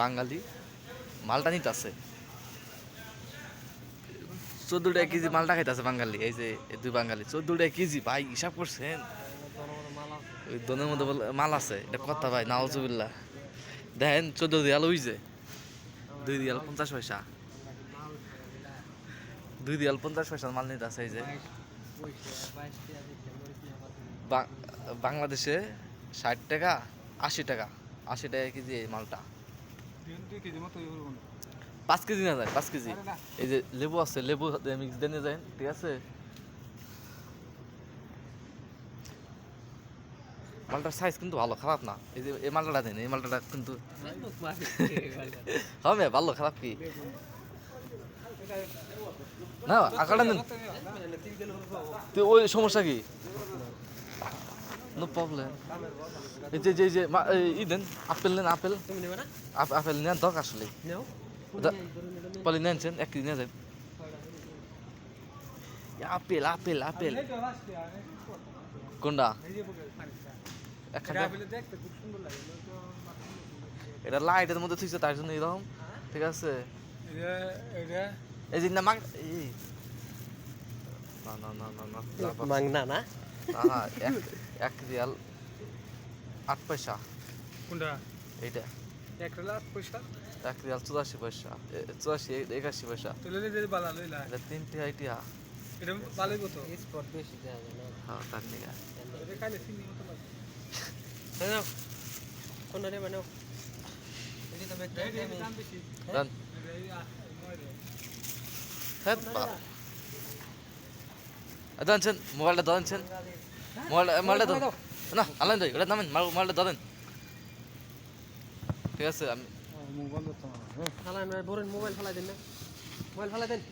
বাঙালি, মালটা নিতে আছে চোদ্দ টাকা কেজি মালটা খাইতেছে বাঙালি, এই যে দুই বাঙালি। চোদ্দ টাকা কেজি, ভাই, হিসাব করছেন? ওই দনের মধ্যে বলে মাল আছে, এটা কথা ভাই নাওজুবিল্লাহ দেখেন, চোদ্দ দিয়াল ওই যে, দুই দিয়াল পঞ্চাশ পয়সা। দুই দিয়াল পঞ্চাশ পয়সা মাল নিতে আছে এই যে। বাংলাদেশে ষাট টাকা, আশি টাকা আশি টাকা কেজি এই মালটা। পাঁচ কেজি না যায় পাঁচ কেজি। এই যে লেবু আছে লেবু মিক্স দিয়ে নিয়ে যায় ঠিক আছে? মালটার সাইজ কিন্তু ভালো খারাপ না। এই যে এই মালটাটা দেন এই মালটাটা কিন্তু হবে ভালো খারাপ কি? না আকারটা নেন ওই সমস্যা কি? নো প্রবলেম এই যে যে যে ই দেন আপেল নেন আপেল। আপেল নেন দরকার আসলে। পলি নেনছেন এক কেজি নিয়ে যান। Apple apple apple. কোনটা? এটা লাইটের মধ্যে থুইছে তার জন্য এরকম। ঠিক আছে? এই যে না মাগ না না না না না না, না, এক এক রিয়াল আট পয়সা। কোনটা? এইটা। লাখ পয়সা? এক রিয়াল চুরাশি পয়সা। চুরাশি একাশি পয়সা। এটা তিনটে আইটিয়া এটা ভালোই কত? স্পট বেশি দেওয়া যায় হ্যাঁ তার নিয়ে। খাইলে চিনি মতো লাগে। কোনটা নেবে নাও। এটি তো দাম। বেশি। রে। হ্যাঁ দাঁড়াচ্ছেন মোবাইলটা দাঁড়াচ্ছেন মোবাইলটা মোবাইলটা না আনলেন তো ওটা নামেন মোবাইলটা ধরেন ঠিক আছে আমি মোবাইল ফালাই মোবাইল দেন না ফালাই দেন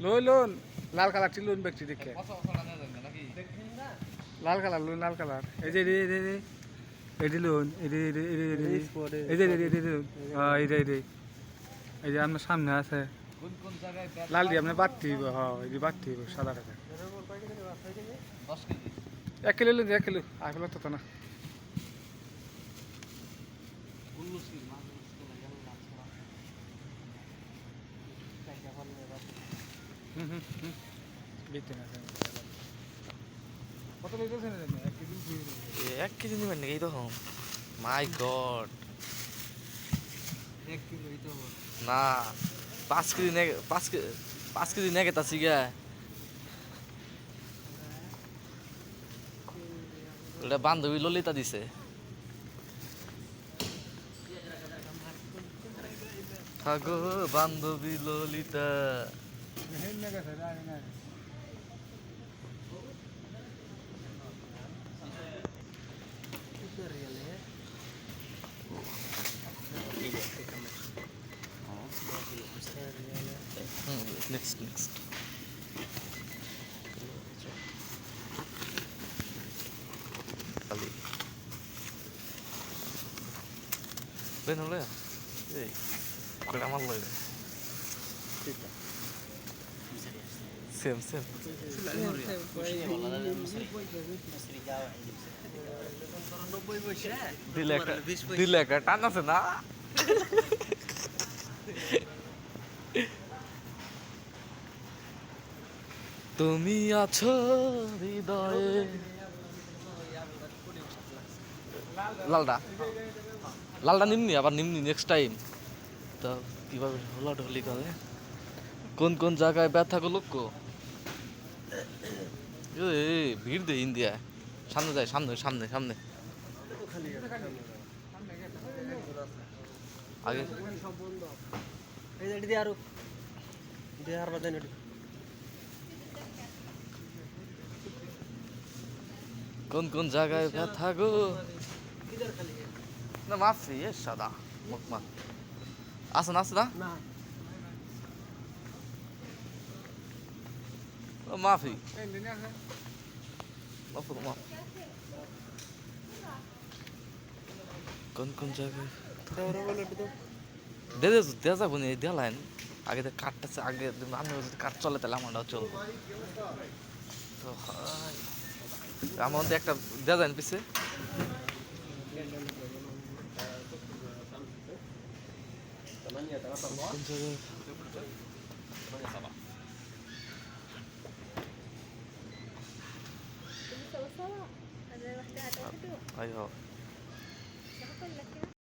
লই লোন লাল কালারটি লোন ব্যক্তি দেখে লাল কালার লোন লাল কালার এই যে এই যে এই এডি লোন এডি এডি এডি এডি এই যে এডি এডি হ্যাঁ এই যে এই এই যে আপনার সামনে আছে। লাল দিয়ে আপনি বাড়তে হইব হ্যাঁ যে বাড়তে হইব সাদা টাকা। এক কিলো লোন এক কিলো। আপেল তো না। হুম হুম হুম। কত এটা এক কেজি নেবেন নাকি? এইরকম মাই গড না পাঁচ কেজি নেগে পাঁচ কেজি পাঁচ কেজি নেগে তাছি গা ওটা বান্ধবী ললিতা দিছে। থাগো বান্ধবী ললিতা। হেন না গেছে না না কিসের রিয়েল হে নেক্সট নেক্সট খালি লেন হলে এই কয়টা মাল লইলে সেম সেম নব্বই পয়সা দিলে একটা দিলে একটা টান আছে না? তুমি আছো হৃদয়ে। লালটা লালটা নিমনি আবার নিমনি নেক্সট টাইম তো কীভাবে হলা ঢলি করে? কোন কোন জায়গায় ব্যথা গো লোক ভিড় দে ইন্ডিয়া সামনে যায় সামনে সামনে সামনে। আগে। সব বন্ধ এই যে দিয়ে আরও। দিয়ে আর বাদেন কোন কোন জায়গায় ব্যথা গো না মাফি এ সাদা মুখমান আছে না আছে না? মাফি। মাফ মাফ। কোন কোন জায়গায়? দে দে দে যাব নি দেলাইন আগে তো কাঠটা আগে আমি যদি কাঠ চলে তাহলে আমারটাও চলবো। তো হয়। আমার মধ্যে একটা দেওয়া যায় না পিছে।